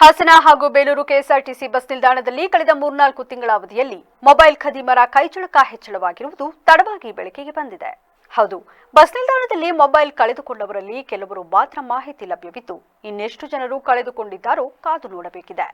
ಹಾಸನ ಹಾಗೂ Belur KSRTC bus ನಿಲ್ದಾಣದಲ್ಲಿ ಕಳೆದ ಮೂರ್ನಾಲ್ಕು ತಿಂಗಳ ಅವಧಿಯಲ್ಲಿ ಮೊಬೈಲ್ ಖದೀಮರ ಕೈಚಳಕ ಹೆಚ್ಚಳವಾಗಿರುವುದು ತಡವಾಗಿ ಬೆಳಕಿಗೆ ಬಂದಿದೆ. ಹೌದು, ಬಸ್ ನಿಲ್ದಾಣದಲ್ಲಿ ಮೊಬೈಲ್ ಕಳೆದುಕೊಂಡವರಲ್ಲಿ ಕೆಲವರು ಮಾತ್ರ ಮಾಹಿತಿ ಲಭ್ಯವಿದ್ದು ಇನ್ನೆಷ್ಟು ಜನರು ಕಳೆದುಕೊಂಡಿದ್ದಾರೋ ಕಾದು ನೋಡಬೇಕಿದೆ.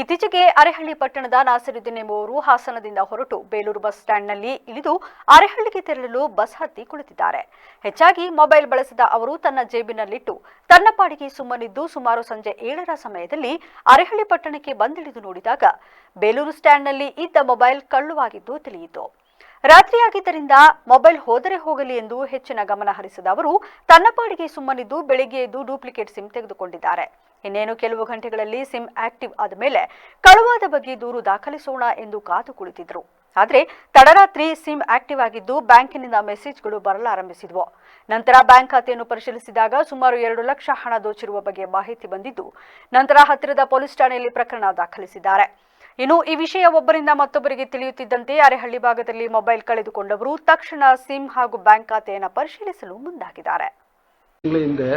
ಇತ್ತೀಚೆಗೆ ಅರೆಹಳ್ಳಿ ಪಟ್ಟಣದ ನಾಸಿರುದ್ದೀನ್ ಎಂಬುವರು ಹಾಸನದಿಂದ ಹೊರಟು ಬೇಲೂರು ಬಸ್ ಸ್ಟ್ಯಾಂಡ್ನಲ್ಲಿ ಇಳಿದು ಅರೆಹಳ್ಳಿಗೆ ತೆರಳಲು ಬಸ್ ಹತ್ತಿ ಕುಳಿತಿದ್ದಾರೆ. ಹೆಚ್ಚಾಗಿ ಮೊಬೈಲ್ ಬಳಸಿದ ಅವರು ತನ್ನ ಜೇಬಿನಲ್ಲಿಟ್ಟು, ತನ್ನ ಪಾಡಿಗೆ ಸುಮ್ಮನಿದ್ದು ಸುಮಾರು ಸಂಜೆ ಏಳರ ಸಮಯದಲ್ಲಿ ಅರೆಹಳ್ಳಿ ಪಟ್ಟಣಕ್ಕೆ ಬಂದಿಳಿದು ನೋಡಿದಾಗ, ಬೇಲೂರು ಸ್ಟ್ಯಾಂಡ್ನಲ್ಲಿ ಇದ್ದ ಮೊಬೈಲ್ ಕಳ್ಳುವಾಗಿದ್ದು ತಿಳಿಯಿತು. ರಾತ್ರಿಯಾಗಿದ್ದರಿಂದ ಮೊಬೈಲ್ ಹೋದರೆ ಹೋಗಲಿ ಎಂದು ಹೆಚ್ಚಿನ ಗಮನ ಹರಿಸಿದ ಅವರು, ತನ್ನ ಪಾಡಿಗೆ ಸುಮ್ಮನಿದ್ದು ಬೆಳಿಗ್ಗೆ ಎದ್ದು ಡೂಪ್ಲಿಕೇಟ್ ಸಿಮ್ ತೆಗೆದುಕೊಂಡಿದ್ದಾರೆ. ಇನ್ನೇನು ಕೆಲವು ಗಂಟೆಗಳಲ್ಲಿ ಸಿಮ್ ಆಕ್ಟಿವ್ ಆದ ಮೇಲೆ ಕಳುವಾದ ಬಗ್ಗೆ ದೂರು ದಾಖಲಿಸೋಣ ಎಂದು ಕಾದು ಕುಳಿತಿದ್ರು. ಆದರೆ ತಡರಾತ್ರಿ ಸಿಮ್ ಆಕ್ಟಿವ್ ಆಗಿದ್ದು ಬ್ಯಾಂಕಿನಿಂದ ಮೆಸೇಜ್ಗಳು ಬರಲಾರಂಭಿಸಿದ್ವು. ನಂತರ ಬ್ಯಾಂಕ್ ಖಾತೆಯನ್ನು ಪರಿಶೀಲಿಸಿದಾಗ ಸುಮಾರು ಎರಡು ಲಕ್ಷ ಹಣ ದೋಚಿರುವ ಬಗ್ಗೆ ಮಾಹಿತಿ ಬಂದಿದ್ದು, ನಂತರ ಹತ್ತಿರದ ಪೊಲೀಸ್ ಠಾಣೆಯಲ್ಲಿ ಪ್ರಕರಣ ದಾಖಲಿಸಿದ್ದಾರೆ. ಇನ್ನು ಈ ವಿಷಯ ಒಬ್ಬರಿಂದ ಮತ್ತೊಬ್ಬರಿಗೆ ತಿಳಿಯುತ್ತಿದ್ದಂತೆ ಅರೆಹಳ್ಳಿ ಭಾಗದಲ್ಲಿ ಮೊಬೈಲ್ ಕಳೆದುಕೊಂಡವರು ತಕ್ಷಣ ಸಿಮ್ ಹಾಗೂ ಬ್ಯಾಂಕ್ ಖಾತೆಯನ್ನು ಪರಿಶೀಲಿಸಲು ಮುಂದಾಗಿದ್ದಾರೆ. ಹಿಂದೆ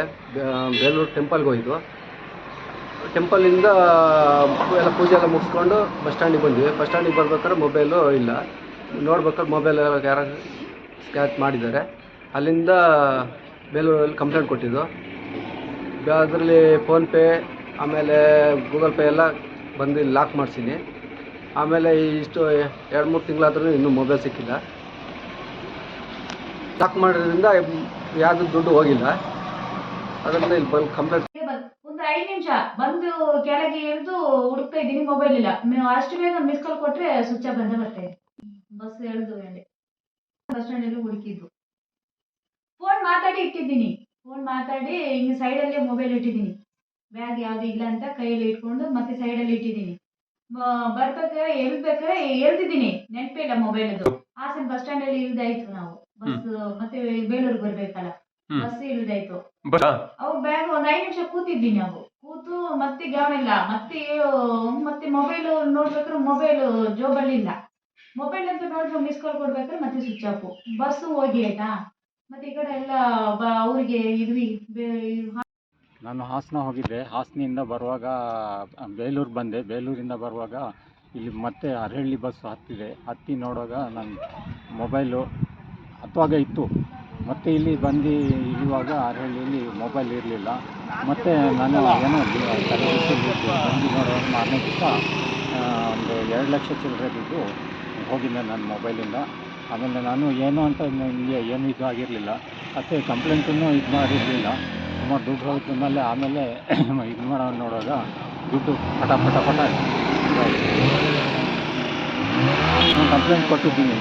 ಬೇಲೂರು ಟೆಂಪಲ್ಗೆ ಹೋಗಿದ್ದು ಟೆಂಪಲಿಂದ ಎಲ್ಲ ಪೂಜೆ ಎಲ್ಲ ಮುಗಿಸ್ಕೊಂಡು ಬಸ್ ಸ್ಟ್ಯಾಂಡಿಗೆ ಬಂದ್ವಿ. ಬಸ್ ಸ್ಟ್ಯಾಂಡಿಗೆ ಬರ್ಬೇಕಾದ್ರೆ ಮೊಬೈಲು ಇಲ್ಲ. ನೋಡ್ಬೇಕಾದ್ರೆ ಮೊಬೈಲ್ ಯಾರು ಸ್ಕ್ಯಾಚ್ ಮಾಡಿದ್ದಾರೆ. ಅಲ್ಲಿಂದ ಬೇಲೂರಲ್ಲಿ ಕಂಪ್ಲೇಂಟ್ ಕೊಟ್ಟಿದ್ದು. ಅದರಲ್ಲಿ ಫೋನ್ಪೇ, ಆಮೇಲೆ ಗೂಗಲ್ ಪೇ ಎಲ್ಲ ಬಂದು ಲಾಕ್ ಮಾಡಿಸಿನಿ. ಆಮೇಲೆ ಇಷ್ಟು ಎರಡು ಮೂರು ತಿಂಗಳಾದ್ರೂ ಇನ್ನೂ ಮೊಬೈಲ್ ಸಿಕ್ಕಿಲ್ಲ. ಲಾಕ್ ಮಾಡಿದ್ರಿಂದ ಯಾವುದು ದುಡ್ಡು ಹೋಗಿಲ್ಲ. ಅದರಿಂದ ಇಲ್ಲಿ ಬಂದು ಕಂಪ್ಲೇಂಟ್ ಒಂದು ಐದು ನಿಮಿಷ. ಬಂದು ಕೆಳಗೆ ಇಳಿದು ಹುಡುಕ್ತಾ ಇದ್ದೀನಿ ಮೊಬೈಲ್ ಇಲ್ಲ. ಅಷ್ಟು ಬೇಗ ಮಿಸ್ ಕಾಲ್ ಕೊಟ್ರೆ ಸ್ವಿಚ್ ಆಫ್ ಬಂದ ಬರ್ತದೆ ಬಸ್ ಎಳ್ದು ಹೇಳಿ ಬಸ್ ಸ್ಟ್ಯಾಂಡ್ ಅಲ್ಲಿ ಹುಡುಕಿದ್ದು. ಫೋನ್ ಮಾತಾಡಿ ಇಟ್ಟಿದ್ದೀನಿ. ಫೋನ್ ಮಾತಾಡಿ ಹಿಂಗೆ ಸೈಡಲ್ಲೇ ಮೊಬೈಲ್ ಇಟ್ಟಿದ್ದೀನಿ. ಬ್ಯಾಗ್ ಯಾವುದು ಇಲ್ಲ ಅಂತ ಕೈಯಲ್ಲಿ ಇಟ್ಕೊಂಡು ಮತ್ತೆ ಸೈಡಲ್ಲಿ ಇಟ್ಟಿದ್ದೀನಿ. ಬರ್ಬೇಕಾದ್ರೆ ಎಲ್ಬೇಕಾದ್ರೆ ಎಲ್ದಿದ್ದೀನಿ ನೆನಪಿಲ್ಲ ಇಲ್ಲ ಮೊಬೈಲ್ ಅದು ಹಾಸನ ಬಸ್ ಸ್ಟ್ಯಾಂಡ್ ಅಲ್ಲಿ ಇಳ್ದಾಯ್ತು ನಾವು. ಬಸ್ ಮತ್ತೆ ಬೇಲೂರಿಗೆ ಬರ್ಬೇಕಲ್ಲ. ಬಸ್ ಇಳ್ದಾಯ್ತು. ಅವ್ ಬ್ಯಾಗ್ ಒಂದ್ ಐದು ನಿಮಿಷ ಕೂತಿದ್ದೀನಿ ನಾವು. ಕೂತು ಮತ್ತೆ ಗಮನ ಇಲ್ಲ. ಮತ್ತೆ ಮತ್ತೆ ಮೊಬೈಲ್ ನೋಡ್ಬೇಕಾದ್ರೆ ಮೊಬೈಲ್ ಜೋಬಲ್ಲಿ ಇಲ್ಲ. ಮೊಬೈಲ್ ಅಂತ ನೋಡಿದ್ರೆ ಮಿಸ್ ಕಾಲ್ ಕೊಡ್ಬೇಕಾದ್ರೆ ಮತ್ತೆ ಸ್ವಿಚ್ ಆಫ್ ಬಸ್ ಹೋಗಿ ಆಯ್ತಾ? ಮತ್ತೆ ಈ ಕಡೆ ಎಲ್ಲ ಅವ್ರಿಗೆ ಇದ್ವಿ ನಾನು ಹಾಸನ ಹೋಗಿದ್ದೆ. ಹಾಸನಿಂದ ಬರುವಾಗ, ಬೇಲೂರು ಬಂದೆ. ಬೇಲೂರಿಂದ ಬರುವಾಗ ಇಲ್ಲಿ ಮತ್ತೆ ಅರಹಳ್ಳಿ ಬಸ್ ಹತ್ತಿದೆ. ಹತ್ತಿ ನೋಡುವಾಗ ನನ್ನ ಮೊಬೈಲು ಹತ್ತುವಾಗ ಇತ್ತು. ಮತ್ತೆ ಇಲ್ಲಿ ಬಂದು ಇಳಿಯುವಾಗ ಅರಹಳ್ಳಿಯಲ್ಲಿ ಮೊಬೈಲ್ ಇರಲಿಲ್ಲ. ಮತ್ತು ನಾನು ಏನೋ ಬಂದು ನೋಡುವಾಗ ಮಾರನೇ ದಿವಸ ಒಂದು ಎರಡು ಲಕ್ಷ ಚಿಲ್ಲರೆ ಬಿದ್ದು ಹೋಗಿದ್ದೆ ನನ್ನ ಮೊಬೈಲಿಂದ ಆಮೇಲೆ ನಾನು ಏನು ಅಂತ ನನಗೆ ಏನು ಇದು ಆಗಿರಲಿಲ್ಲ. ಮತ್ತು ಕಂಪ್ಲೇಂಟನ್ನು ಇದು ಮಾಡಿರಲಿಲ್ಲ. ಸುಮಾರು ದುಡ್ಡು ಹೋಯ್ತು ಮೇಲೆ ಆಮೇಲೆ ಇದು ಮಾಡೋ ನೋಡುವಾಗ ದುಡ್ಡು ಪಟ ಪಟ ಪಟ ಕಂಪ್ಲೇಂಟ್ ಕೊಟ್ಟಿದ್ದೀನಿ.